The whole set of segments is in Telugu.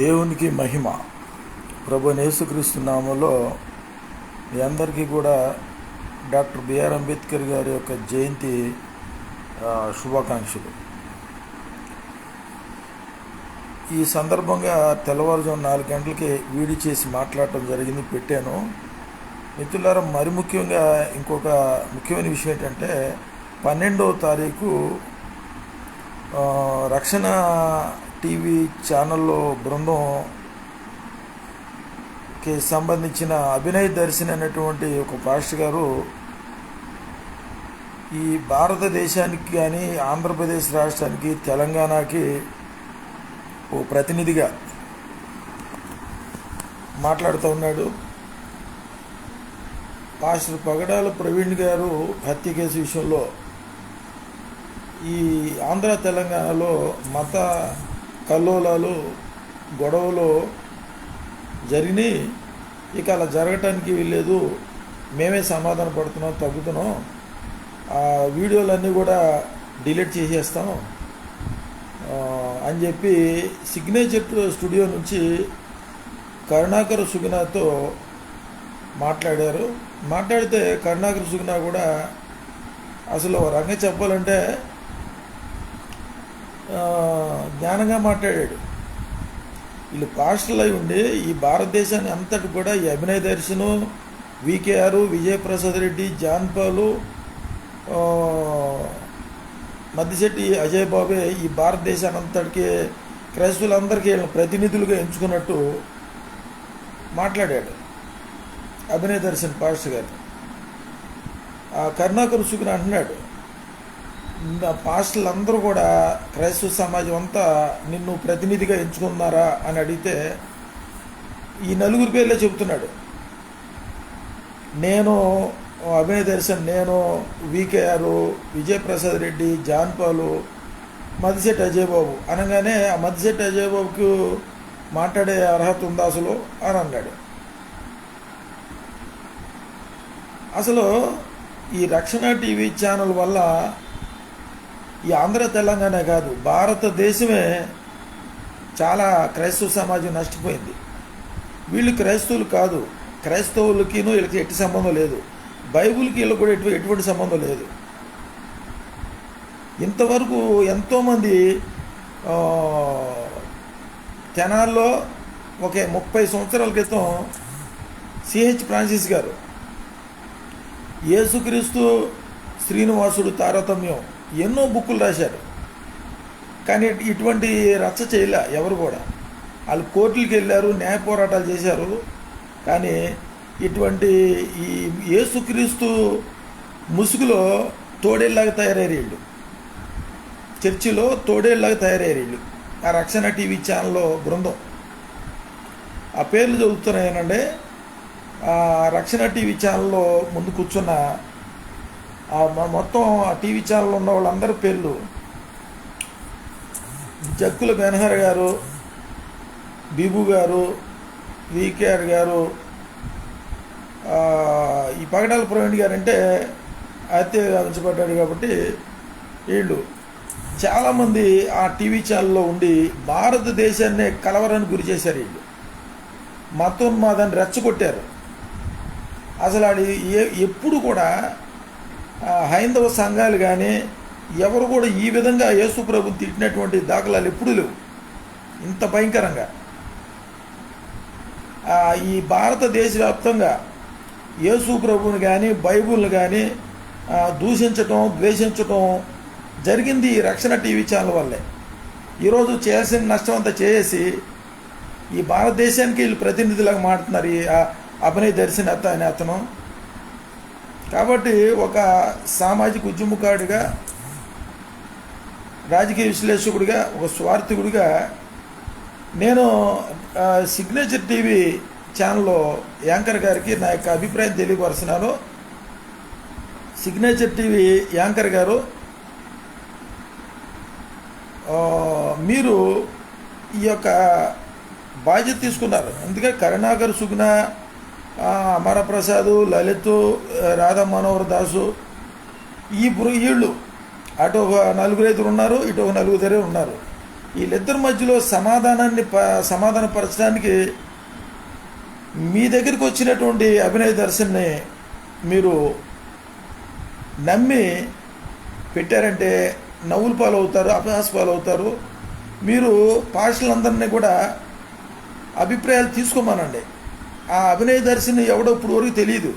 దేవునికి మహిమ. ప్రభు యేసుక్రీస్తు నామంలో మీ అందరికీ కూడా డాక్టర్ బిఆర్ అంబేద్కర్ గారి యొక్క జయంతి శుభాకాంక్షలు. ఈ సందర్భంగా తెల్లవారుజాము నాలుగు గంటలకి వీడి చేసి మాట్లాడటం జరిగింది పెట్టాను. మిత్రులారా మరి ముఖ్యంగా ఇంకొక ముఖ్యమైన విషయం ఏంటంటే పన్నెండవ తారీఖు రక్షణ టీవీ ఛానల్లో బృందంకి సంబంధించిన అభినయ్ దర్శన్ అనేటువంటి ఒక పాస్టర్ గారు ఈ భారతదేశానికి కానీ ఆంధ్రప్రదేశ్ రాష్ట్రానికి తెలంగాణకి ఓ ప్రతినిధిగా మాట్లాడుతూ ఉన్నాడు. పాస్టర్ పగడాల ప్రవీణ్ గారు హత్య కేసు విషయంలో ఈ ఆంధ్ర తెలంగాణలో మత కల్లోలాలు గొడవలు జరిగినాయి. ఇక అలా జరగటానికి వీల్లేదు. మేమే సమాధాన పడుతున్నాం తగ్గుతున్నాం. ఆ వీడియోలన్నీ కూడా డిలీట్ చేసేస్తాం. అని చెప్పి సిగ్నేచర్ స్టూడియో నుంచి కరుణాకర్ సుగుణతో మాట్లాడారు. మాట్లాడితే కరుణాకర్ సుగుణ కూడా అసలు రంగ రంగం చెప్పాలంటే జ్ఞానంగా మాట్లాడాడు. వీళ్ళు పాస్టర్లు అయి ఉండి ఈ భారతదేశాన్ని అంతటి కూడా ఈ అభినయ దర్శను V K R Vijayaprasad Reddy John Paul Maddisetty Ajay బాబే ఈ భారతదేశాన్ని అంతటికి క్రైస్తవులందరికీ వీళ్ళని ప్రతినిధులుగా ఎంచుకున్నట్టు మాట్లాడాడు అభినయ దర్శన్ పాస్టర్ గారు. ఆ కరుణాకర్ సుకుని అంటున్నాడు పాస్టర్లు అందరూ కూడా క్రైస్తవ సమాజం అంతా నిన్ను ప్రతినిధిగా ఎంచుకున్నారా అని అడిగితే ఈ నలుగురు పేర్లే చెబుతున్నాడు. నేను అభయ దర్శన్ నేను వికేఆర్ విజయప్రసాద్ రెడ్డి జాన్ పాలు మదిశెట్టి అజయ్ బాబు అనగానే ఆ మదిశెట్టి అజయ్ బాబుకు మాట్లాడే అర్హత ఉందా అసలు అని అన్నాడు. అసలు ఈ రక్షణ టీవీ ఛానల్ వల్ల ఈ ఆంధ్ర తెలంగాణ కాదు భారతదేశమే చాలా క్రైస్తవ సమాజం నష్టపోయింది. వీళ్ళు క్రైస్తవులు కాదు క్రైస్తవులకిను వీళ్ళకి ఎట్టి సంబంధం లేదు. బైబుల్కి వీళ్ళకి కూడా ఎటు ఎటువంటి సంబంధం లేదు. ఇంతవరకు ఎంతోమంది తెనాల్లో ఒక ముప్పై సంవత్సరాల క్రితం సిహెచ్ ఫ్రాన్సిస్ గారు యేసుక్రీస్తు శ్రీనివాసుడు తారతమ్యం ఎన్నో బుక్కులు రాశారు. కానీ ఇటువంటి రచ్చ చేయలే ఎవరు కూడా. వాళ్ళు కోర్టులకు వెళ్ళారు న్యాయ పోరాటాలు చేశారు. కానీ ఇటువంటి ఈ యేసుక్రీస్తు ముసుగులో తోడేళ్ళలాగా తయారయ్యారు వీళ్ళు చర్చిలో తోడేళ్ళలాగా తయారయ్యారు వీళ్ళు ఆ రక్షణ టీవీ ఛానల్లో బృందం. ఆ పేర్లు చదువుతున్నాయనండి రక్షణ టీవీ ఛానల్లో ముందు కూర్చున్న మొత్తం ఆ టీవీ ఛానల్ ఉన్న వాళ్ళందరి పేర్లు. జక్కుల బెనహర్ గారు బీబు గారు వికేఆర్ గారు ఈ పగడాల ప్రవీణ్ గారు అంటే హత్యగా ఉంచబడ్డాడు కాబట్టి వీళ్ళు. చాలామంది ఆ టీవీ ఛానల్లో ఉండి భారతదేశాన్నే కలవరానికి గురి చేశారు వీళ్ళు. మతోన్మాదాన్ని రెచ్చగొట్టారు. అసలు అది ఏ ఎప్పుడు కూడా హైందవ సంఘాలు కానీ ఎవరు కూడా ఈ విధంగా యేసు ప్రభు తిట్టినటువంటి దాఖలాలు ఎప్పుడూ లేవు. ఇంత భయంకరంగా. ఈ భారతదేశ వ్యాప్తంగా యేసు ప్రభుని కానీ బైబుల్ని కానీ దూషించటం ద్వేషించటం జరిగింది ఈ రక్షణ టీవీ ఛానల్ వల్లే. ఈరోజు చేయాల్సిన నష్టం అంతా చేసి ఈ భారతదేశానికి వీళ్ళు ప్రతినిధులకు మాట్లాడుతున్నారు ఈ ఆ అభినయ దర్శన అనే అతను. కాబట్టి ఒక సామాజిక ఉద్యమకారుడిగా రాజకీయ విశ్లేషకుడిగా ఒక స్వార్థికుడిగా నేను సిగ్నేచర్ టీవీ ఛానల్లో యాంకర్ గారికి నా యొక్క అభిప్రాయం తెలియపరుస్తున్నాను. సిగ్నేచర్ టీవీ యాంకర్ గారు మీరు ఈ యొక్క బాధ్యత తీసుకున్నారు. అందుకే కరుణాకర్ సుగుణ అమరప్రసాదు లలిత్ రాధా మనోహర్ దాసు ఈ బృ- వీళ్ళు అటు ఒక నలుగురు ఐదు ఉన్నారు ఇటు ఒక నలుగురు ఉన్నారు. వీళ్ళిద్దరి మధ్యలో సమాధానాన్ని ప సమాధానపరచడానికి మీ దగ్గరికి వచ్చినటువంటి అభినయ దర్శన్ని మీరు నమ్మి పెట్టారంటే నవ్వులు పాలు అవుతారు అపహాస పాలు అవుతారు మీరు పాషలందరినీ కూడా అభిప్రాయాలు తీసుకోమనండి. ఆ అభినయ దర్శిని ఎవడో ఇప్పుడు వరకు తెలియదు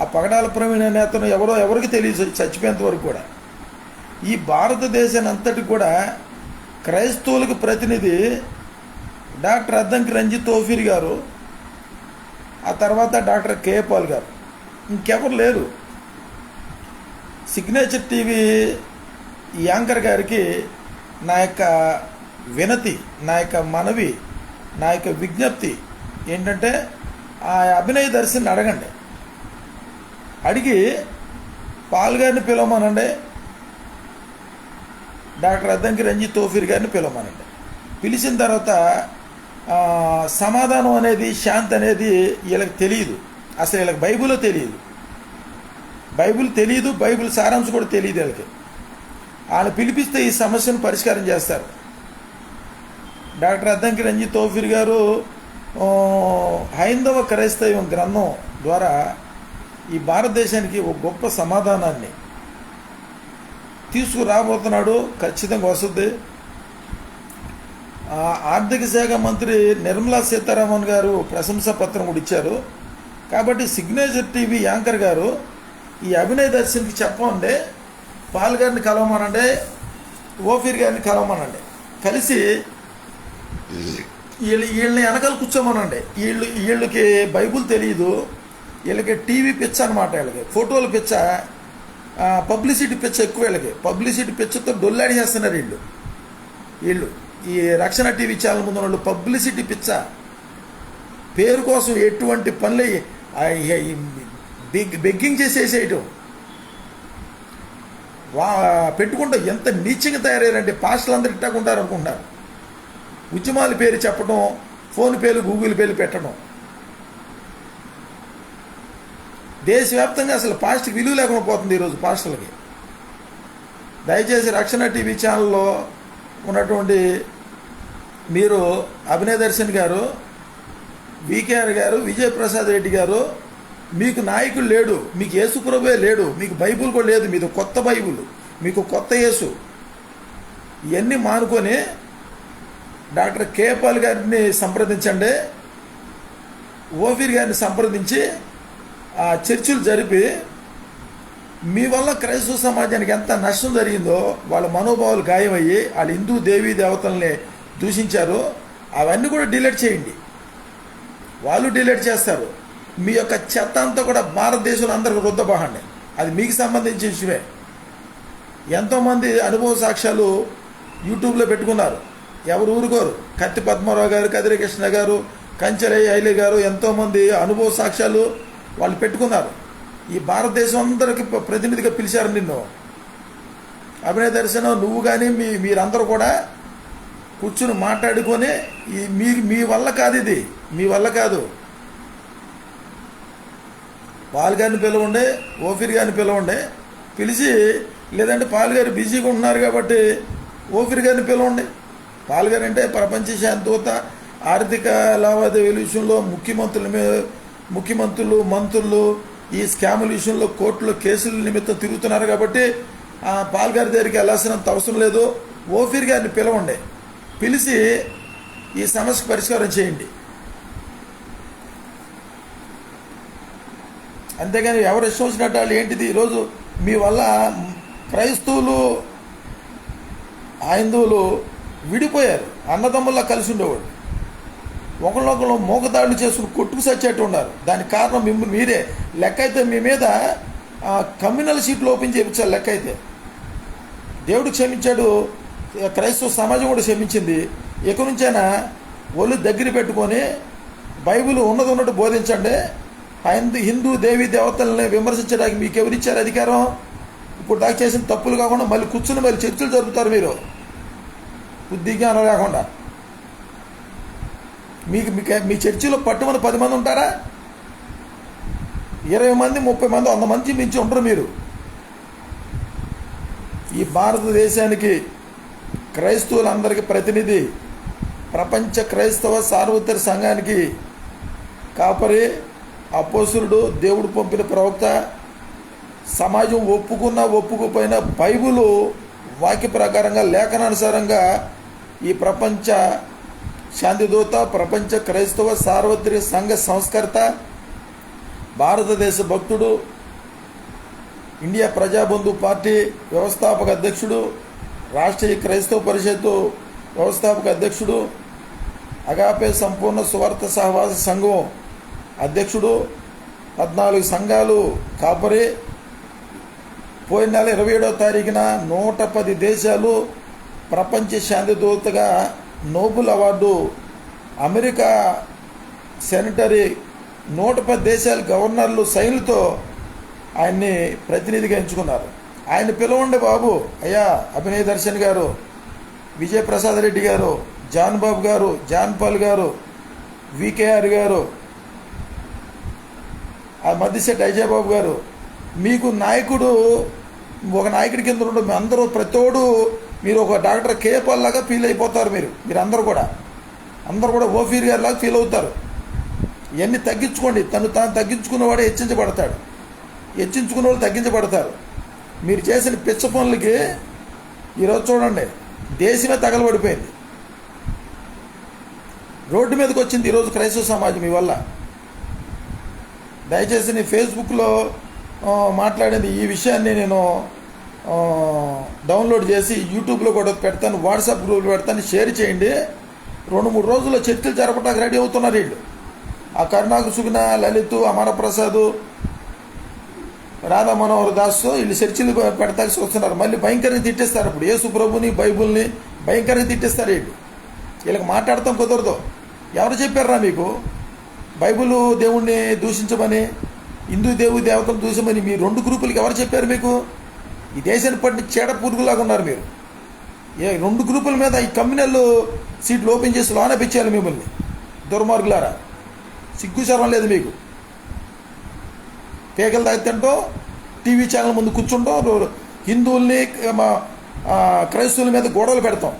ఆ పగడాల ప్రవీణ నేతను ఎవరో ఎవరికి తెలియదు చచ్చిపోయేంత వరకు కూడా. ఈ భారతదేశాన్ని అంతటి కూడా క్రైస్తవులకు ప్రతినిధి డాక్టర్ అద్దంకి రంజిత్ తోఫీర్ గారు ఆ తర్వాత డాక్టర్ కేపాల్ గారు. ఇంకెవరు లేరు. సిగ్నేచర్ టీవీ యాంకర్ గారికి నా యొక్క వినతి నా యొక్క మనవి నా యొక్క విజ్ఞప్తి ఏంటంటే ఆ అభినయ దర్శిని అడగండి. అడిగి పాల్గారిని పిలవమనండి. డాక్టర్ అద్దంకి రంజిత్ తోఫీర్ గారిని పిలవమనండి. పిలిచిన తర్వాత సమాధానం అనేది శాంతి అనేది వీళ్ళకి తెలియదు అసలు వీళ్ళకి బైబుల్ తెలియదు బైబిల్ తెలియదు బైబిల్ సారాంశం కూడా తెలియదు వీళ్ళకి. వాళ్ళు పిలిపిస్తే ఈ సమస్యను పరిష్కారం చేస్తారు. డాక్టర్ అద్దంకి రంజిత్ తోఫీర్ గారు హైందవ క్రైస్తవం గ్రంథం ద్వారా ఈ భారతదేశానికి ఒక గొప్ప సమాధానాన్ని తీసుకురాబోతున్నాడు. ఖచ్చితంగా వస్తుంది. ఆర్థిక శాఖ మంత్రి నిర్మలా సీతారామన్ గారు ప్రశంసా పత్రం కూడా ఇచ్చారు. కాబట్టి సిగ్నేచర్ టీవీ యాంకర్ గారు ఈ అభినయ దర్శన్కి చెప్పండి. పాల్ గారిని కలవమనండి. ఓఫీర్ గారిని కలవమనండి. కలిసి వీళ్ళు వీళ్ళని వెనకాల కూర్చోమనండి. వీళ్ళు వీళ్ళకి బైబుల్ తెలియదు వీళ్ళకి టీవీ పిచ్చ అనమాట వీళ్ళకి. ఫోటోలు పిచ్చ పబ్లిసిటీ పిచ్చ ఎక్కువ వీళ్ళకి. పబ్లిసిటీ పిచ్చతో డొల్లాడి చేస్తున్నారు వీళ్ళు. వీళ్ళు ఈ రక్షణ టీవీ ఛానల్ ముందు వాళ్ళు పబ్లిసిటీ పిచ్చ. పేరు కోసం ఎటువంటి పనులు బిగ్ బెగ్గింగ్ చేసేసేయటం. వా పెట్టుకుంటే ఎంత నీచంగా తయారయ్యారంటే పాస్టలు అందరు ఇట్టాకుంటారు అనుకుంటారు ఉద్యమాల పేరు చెప్పడం ఫోన్పేలు గూగుల్ పేలు పెట్టడం. దేశవ్యాప్తంగా అసలు పాస్ట్కి విలువ లేకుండా పోతుంది ఈరోజు పాస్టర్లకి. దయచేసి రక్షణ టీవీ ఛానల్లో ఉన్నటువంటి మీరు అభినయ దర్శన్ గారు వికేఆర్ గారు విజయప్రసాద్ రెడ్డి గారు మీకు నాయకుడు లేడు మీకు యేసుప్రభే లేడు మీకు బైబుల్ కూడా లేదు మీది కొత్త బైబుల్ మీకు కొత్త యేసు. ఇవన్నీ మానుకొని డాక్టర్ కేపాల్ గారిని సంప్రదించండి. ఓఫీర్ గారిని సంప్రదించి ఆ చర్చలు జరిపి మీ వల్ల క్రైస్తవ సమాజానికి ఎంత నష్టం జరిగిందో వాళ్ళ మనోభావాలు గాయమయ్యి వాళ్ళ హిందూ దేవీ దేవతల్ని దూషించారు. అవన్నీ కూడా డిలీట్ చేయండి. వాళ్ళు డిలీట్ చేస్తారు. మీ యొక్క చెత్త అంతా కూడా భారతదేశంలో అందరికి రుద్దబాహండి. అది మీకు సంబంధించిన విషయమే. ఎంతోమంది అనుభవ సాక్ష్యాలు యూట్యూబ్లో పెట్టుకున్నారు. ఎవరు ఊరుకోరు. కత్తి పద్మారావు గారు కదిరికృష్ణ గారు కంచెరయ్య ఐలి గారు ఎంతోమంది అనుభవ సాక్ష్యాలు వాళ్ళు పెట్టుకున్నారు. ఈ భారతదేశం అందరికి ప్రతినిధిగా పిలిచారు నిన్ను. అభినయ దర్శనం నువ్వు కానీ మీ మీరందరూ కూడా కూర్చుని మాట్లాడుకొని ఈ మీ మీ వల్ల కాదు ఇది. మీ వల్ల కాదు. పాల్ గారిని పిలవండి ఓఫీర్ గారిని పిలవండి. పిలిచి లేదంటే పాల్ గారు బిజీగా ఉంటున్నారు కాబట్టి ఓఫీర్ గారిని పిలవండి. పాల్ గారు అంటే ప్రపంచ శాంతిదూత ఆర్థిక లావాదేవీల విషయంలో ముఖ్యమంత్రుల మీద ముఖ్యమంత్రులు మంత్రులు ఈ స్కాముల విషయంలో కోర్టులో కేసుల నిమిత్తం తిరుగుతున్నారు కాబట్టి ఆ పాల్ గారి దగ్గరికి వెళ్ళాల్సినంత అవసరం లేదు. ఓఫీర్ గారిని పిలవండి. పిలిచి ఈ సమస్యకు పరిష్కారం చేయండి. అంతేగాని ఎవరు ఇష్టం వచ్చినట్టు వాళ్ళు ఏంటిది ఈరోజు మీ వల్ల క్రైస్తవులు హైందువులు విడిపోయారు. అన్నదమ్ముల్లా కలిసి ఉండేవాడు. ఒకళ్ళొకళ్ళు మూగదాడులు చేసుకుని కొట్టుకు సచ్చేట్టు ఉన్నారు. దానికి కారణం మిమ్మల్ని మీరే. లెక్క అయితే మీ మీద కమ్యూనల్ సీట్లు ఓపెన్ చేయించాలి లెక్క అయితే దేవుడు క్షమించాడు. క్రైస్తవ సమాజం కూడా క్షమించింది. ఇక నుంచైనా ఒళ్ళు దగ్గర పెట్టుకొని బైబిల్ ఉన్నది ఉన్నట్టు బోధించండి. హిందూ హిందూ దేవీ దేవతల్ని విమర్శించడానికి మీకు ఎవరిచ్చారు అధికారం? ఇప్పుడు దాకా చేసిన తప్పులు కాకుండా మళ్ళీ కూర్చుని మళ్ళీ చర్చలు జరుపుతారు మీరు. బుద్ధి జ్ఞానం లేకుండా. మీకు మీకు మీ చర్చిలో పట్టుమని పది మంది ఉంటారా? ఇరవై మంది ముప్పై మంది వంద మంది మించి ఉండరు మీరు. ఈ భారతదేశానికి క్రైస్తవులందరికీ ప్రతినిధి ప్రపంచ క్రైస్తవ సార్వత్రిక సంఘానికి కాపరి అపోసురుడు దేవుడు పంపిన ప్రవక్త సమాజం ఒప్పుకున్నా ఒప్పుకోపోయినా బైబులు వాక్య ప్రకారంగా లేఖనానుసారంగా ఈ ప్రపంచ శాంతిదూత ప్రపంచ క్రైస్తవ సార్వత్రిక సంఘ సంస్కర్త భారతదేశ భక్తుడు ఇండియా ప్రజాబంధు పార్టీ వ్యవస్థాపక అధ్యక్షుడు రాష్ట్రీయ క్రైస్తవ పరిషత్తు వ్యవస్థాపక అధ్యక్షుడు అగాపే సంపూర్ణ సువార్త సహవాస సంఘం అధ్యక్షుడు పద్నాలుగు సంఘాలు కాపరి. పోయిన నెల ఇరవై ఏడో తారీఖున నూట పది దేశాలు ప్రపంచ శాంతి దూతగా నోబుల్ అవార్డు అమెరికా సెనటరీ నూట పది దేశాల గవర్నర్లు సైన్లతో ఆయన్ని ప్రతినిధిగా ఎంచుకున్నారు. ఆయన పిలవండి బాబు. అయ్యా అభినయ దర్శన్ గారు విజయప్రసాద్ రెడ్డి గారు జాన్ బాబు గారు జాన్ పాల్ గారు వికేఆర్ గారు ఆ మధ్యశెట్టి అజయ్ గారు మీకు నాయకుడు ఒక నాయకుడి కింద ఉండడం అందరూ ప్రతోడు మీరు ఒక డాక్టర్ కేపాల్ లాగా ఫీల్ అయిపోతారు మీరు మీరు కూడా. అందరూ కూడా ఓఫీర్ గారి లాగా ఫీల్ అవుతారు. ఇవన్నీ తగ్గించుకోండి. తను తాను తగ్గించుకున్నవాడే హెచ్చించబడతాడు. హెచ్చించుకున్న వాళ్ళు తగ్గించబడతారు. మీరు చేసిన పిచ్చ పనులకి ఈరోజు చూడండి దేశమే తగలబడిపోయింది. రోడ్డు మీదకి వచ్చింది ఈరోజు క్రైస్తవ సమాజం మీ వల్ల. దయచేసి నేను ఫేస్బుక్లో మాట్లాడింది ఈ విషయాన్ని నేను డౌన్లోడ్ చేసి యూట్యూబ్లో కూడా పెడతాను వాట్సాప్ గ్రూప్లో పెడతాను షేర్ చేయండి. రెండు మూడు రోజుల్లో చర్చలు జరపడానికి రెడీ అవుతున్నారు వీళ్ళు. ఆ కరుణాకు సుగుణ లలిత్ అమరప్రసాద్ రాధా మనోహర్ దాస్ వీళ్ళు చర్చలు పెడతాల్సి వస్తున్నారు. మళ్ళీ భయంకరంగా తిట్టేస్తారు ఇప్పుడు. యేసు ప్రభుని బైబుల్ని భయంకరంగా తిట్టేస్తారు వీళ్ళు. వీళ్ళకి మాట్లాడతాం కుదరదు. ఎవరు చెప్పారా మీకు? బైబుల్ దేవుణ్ణి దూషించమని హిందూ దేవుడి దేవతలు దూషించమని మీ రెండు గ్రూపులకి ఎవరు చెప్పారు మీకు? ఈ దేశాన్ని పట్టిన చీడ పురుగులాగా ఉన్నారు మీరు. ఏ రెండు గ్రూపుల మీద ఈ కమ్యూనల్ సీట్లు ఓపెన్ చేసి లోన పెంచాలి మిమ్మల్ని. దుర్మార్గులారా. సిగ్గు శరం లేదు మీకు. పేకలు తాగుతుంటో టీవీ ఛానల్ ముందు కూర్చుంటాం హిందువుల్ని మా క్రైస్తవుల మీద గొడవలు పెడతాం.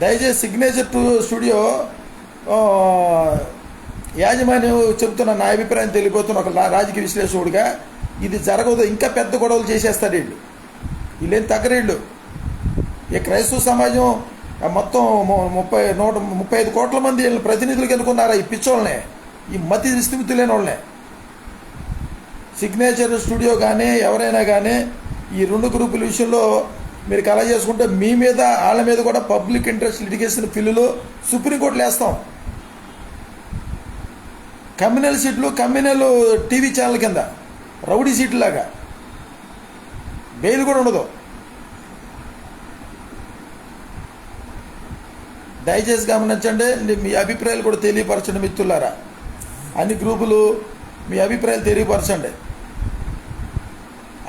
దయచేసి సిగ్నేచర్ టు స్టూడియో యాజమాన్యం చెబుతున్న నా అభిప్రాయం తెలియపోతున్న ఒక రాజకీయ విశ్లేషకుడిగా ఇది జరగదు ఇంకా పెద్ద గొడవలు చేసేస్తారు వీళ్ళు. వీళ్ళేం తగ్గరీళ్ళు ఈ క్రైస్తవ సమాజం మొత్తం ముప్పై నూట ముప్పై ఐదు కోట్ల మంది వీళ్ళని ప్రతినిధులకు ఎన్నుకున్నారా ఈ పిచ్చోళ్ళనే? ఈ మతి స్థిమితి లేని వాళ్ళనే సిగ్నేచర్ స్టూడియో కానీ ఎవరైనా కానీ ఈ రెండు గ్రూపుల విషయంలో మీరు కల చేసుకుంటే మీ మీద వాళ్ళ మీద కూడా పబ్లిక్ ఇంట్రెస్ట్ లిటిగేషన్ పిల్లులు సుప్రీంకోర్టులు వేస్తాం. కమ్యూనల్ సీట్లు కమ్యూనల్ టీవీ ఛానల్ కింద. రౌడీ సీట్ లాగా బెయిల్ కూడా ఉండదు. దయచేసి గమనించండి మీ అభిప్రాయాలు కూడా తెలియపరచండి మిత్రులారా. అన్ని గ్రూపులు మీ అభిప్రాయాలు తెలియపరచండి.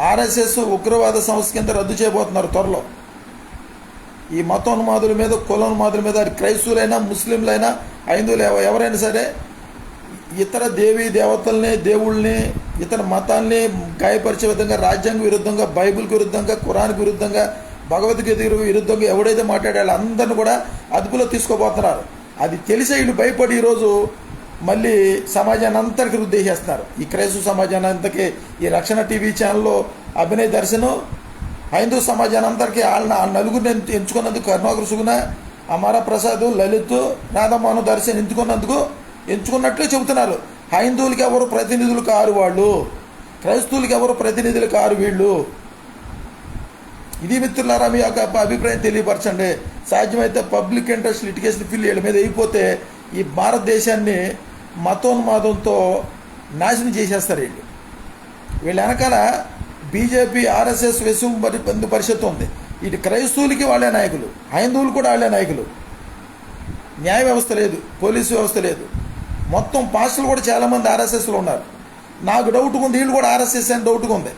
ఆర్ఎస్ఎస్ ఉగ్రవాద సంస్థ కింద రద్దు చేయబోతున్నారు త్వరలో. ఈ మతోన్మాదుల మీద కులోన్మాదుల మీద క్రైస్తవులైనా ముస్లింలైనా హైందువులు ఎవరైనా సరే ఇతర దేవీ దేవతల్ని దేవుళ్ళని ఇతర మతాల్ని గాయపరిచే విధంగా రాజ్యాంగ విరుద్ధంగా బైబిల్కి విరుద్ధంగా ఖురాన్కి విరుద్ధంగా భగవద్గీత విరుద్ధంగా ఎవడైతే మాట్లాడాలో అందరిని కూడా అదుపులో తీసుకోబోతున్నారు. అది తెలిసే వీళ్ళు భయపడి ఈరోజు మళ్ళీ సమాజాన్ని అంతటికి వృద్ధి చేస్తున్నారు ఈ క్రైస్తవ సమాజాన్ని అంతకి ఈ రక్షణ టీవీ ఛానల్లో అభినయ దర్శనం హైందూ సమాజాన్ని అందరికీ వాళ్ళని ఆ నలుగురిని ఎంచుకున్నందుకు కరుణాకర్ అమరప్రసాద్ ప్రసాద్ లలిత్ రాధామోహన్ దర్శన్ ఎంచుకున్నందుకు ఎంచుకున్నట్లే చెబుతున్నారు. హైందువులకి ఎవరు ప్రతినిధులు కారు వాళ్ళు? క్రైస్తవులకి ఎవరు ప్రతినిధులు కారు వీళ్ళు? ఇది మిత్రులారా మీ యొక్క అభిప్రాయం తెలియపరచండి. సాధ్యమైతే పబ్లిక్ ఇంట్రెస్ట్ లిటిగేషన్ ఫిల్ వీళ్ళ మీద అయిపోతే ఈ భారతదేశాన్ని మతోన్మాదంతో నాశనం చేసేస్తారు వీళ్ళు. వీళ్ళ వెనకాల బీజేపీ ఆర్ఎస్ఎస్ విశ్వ పరి- బంధు పరిషత్ ఉంది. ఇటు క్రైస్తవులకి వాళ్ళే నాయకులు. హైందువులు కూడా వాళ్ళే నాయకులు. న్యాయ వ్యవస్థ లేదు. పోలీసు వ్యవస్థ లేదు. మొత్తం పాస్టర్లు కూడా చాలామంది ఆర్ఎస్ఎస్లో ఉన్నారు. నాకు డౌట్గా ఉంది వీళ్ళు కూడా ఆర్ఎస్ఎస్ అని డౌట్గా ఉంది.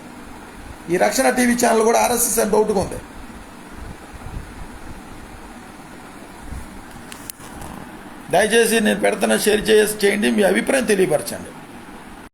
ఈ రక్షణ టీవీ ఛానల్ కూడా ఆర్ఎస్ఎస్ అని డౌట్గా ఉంది. దయచేసి నేను పెడుతున్న షేర్ చేసి చేయండి మీ అభిప్రాయం తెలియపరచండి.